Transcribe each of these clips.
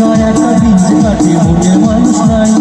দয়া কাটি কাটি মনে মানুষ নাই।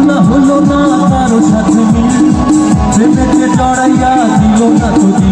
তুলনা হলো না তার সাথে মিল। প্রেমেতে জড়াইয়া দিল না তুমি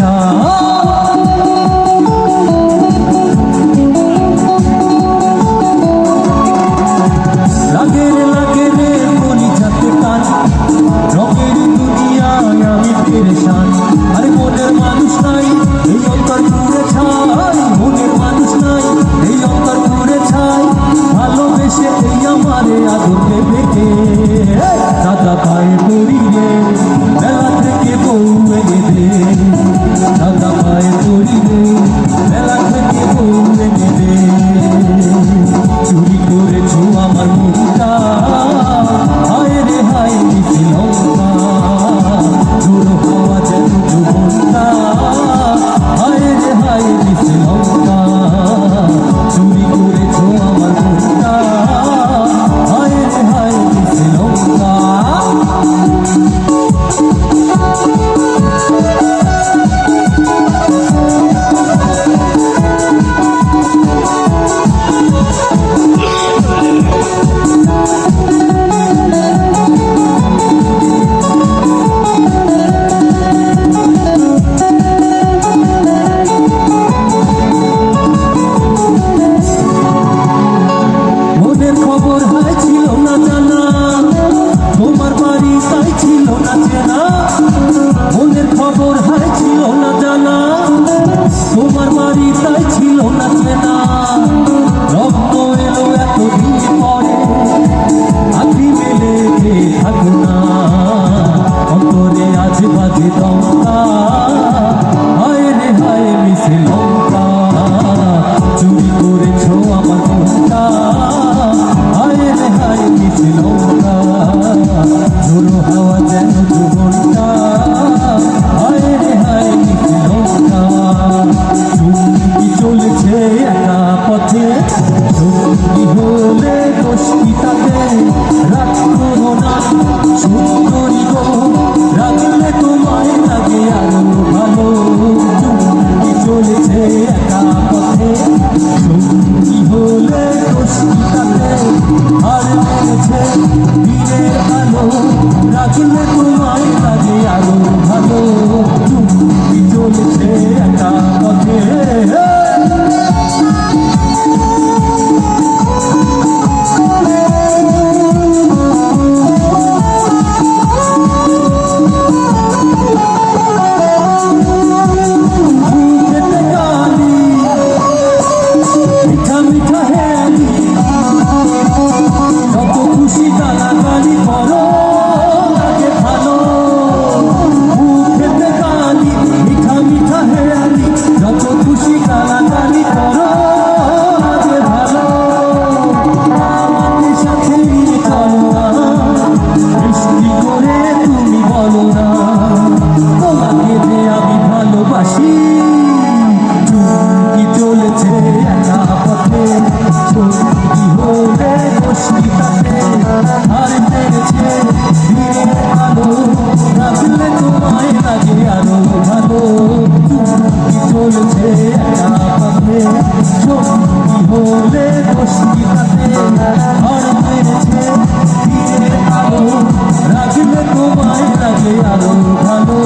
আশা খবর হয় ছিল না জানা। তোমার বাড়ি তাই ছিল না চেনা। রক্ত এলো এতদিন পরে। আঁকি মেলে যে না অন্তরে আজ বাজে দমকা। হায় রে হায় মিশে লঙ্কা। চুরি করেছ আমার মনটা হায় রে হায় মিশে লঙ্কা। ঝোড়ো হাওয়া যেন জীবনটা। বন্দী হলে দোষী তাতে রাগ করো না চুপ করিব রাখলে তোমায় লাগে আরও ভালো। বন্দী আলো হলে বসতি আলো ভালো